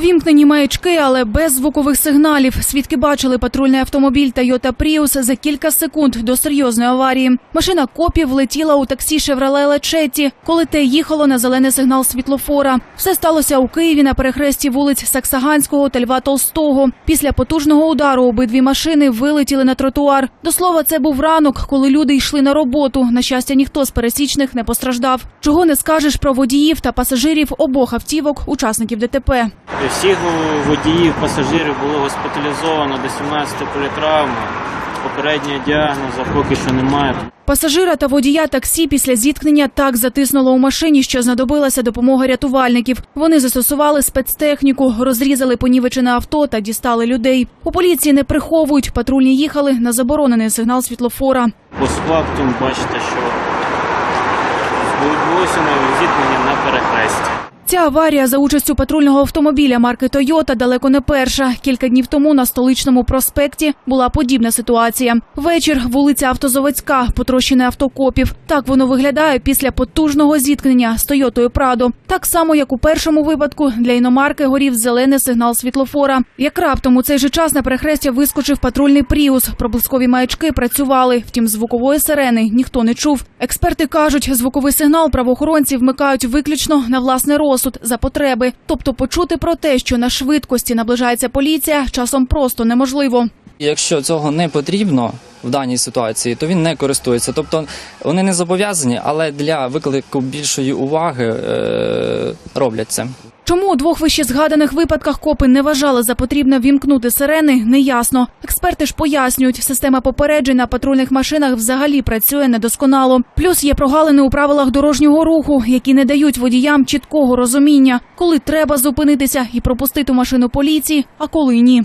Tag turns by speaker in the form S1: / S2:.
S1: Увімкнені маячки, але без звукових сигналів. Свідки бачили патрульний автомобіль Toyota Prius за кілька секунд до серйозної аварії. Машина копів влетіла у таксі Chevrolet Лачетті, коли те їхало на зелений сигнал світлофора. Все сталося у Києві на перехресті вулиць Саксаганського та Льва Толстого. Після потужного удару обидві машини вилетіли на тротуар. До слова, це був ранок, коли люди йшли на роботу. На щастя, ніхто з пересічних не постраждав. Чого не скажеш про водіїв та пасажирів обох автівок, учасників ДТП.
S2: Всіх водіїв, пасажирів було госпіталізовано до 17 політравми. Попереднього діагнозу поки що немає.
S1: Пасажира та водія таксі після зіткнення так затиснуло у машині, що знадобилася допомога рятувальників. Вони застосували спецтехніку, розрізали понівечене авто та дістали людей. У поліції не приховують. Патрульні їхали на заборонений сигнал світлофора.
S2: Постфактум бачите, що відбулося зіткнення на перехресті.
S1: Ця аварія за участю патрульного автомобіля марки Тойота далеко не перша. Кілька днів тому на столичному проспекті була подібна ситуація. Вечір вулиця Автозаводська, потрощене автокопів. Так воно виглядає після потужного зіткнення з Тойотою Прадо. Так само, як у першому випадку, для іномарки горів зелений сигнал світлофора. Як раптом у цей же час на перехрестя вискочив патрульний пріус. Проблискові маячки працювали. Втім, звукової сирени ніхто не чув. Експерти кажуть, звуковий сигнал правоохоронці вмикають виключно на власний розсуд за потреби. Тобто почути про те, що на швидкості наближається поліція, часом просто неможливо.
S3: Якщо цього не потрібно в даній ситуації, то він не користується. Тобто вони не зобов'язані, але для виклику більшої уваги е, роблять це.
S1: Чому у двох вищезгаданих випадках копи не вважали за потрібне вімкнути сирени, неясно. Експерти ж пояснюють, система попереджень на патрульних машинах взагалі працює недосконало. Плюс є прогалини у правилах дорожнього руху, які не дають водіям чіткого розуміння, коли треба зупинитися і пропустити машину поліції, а коли ні.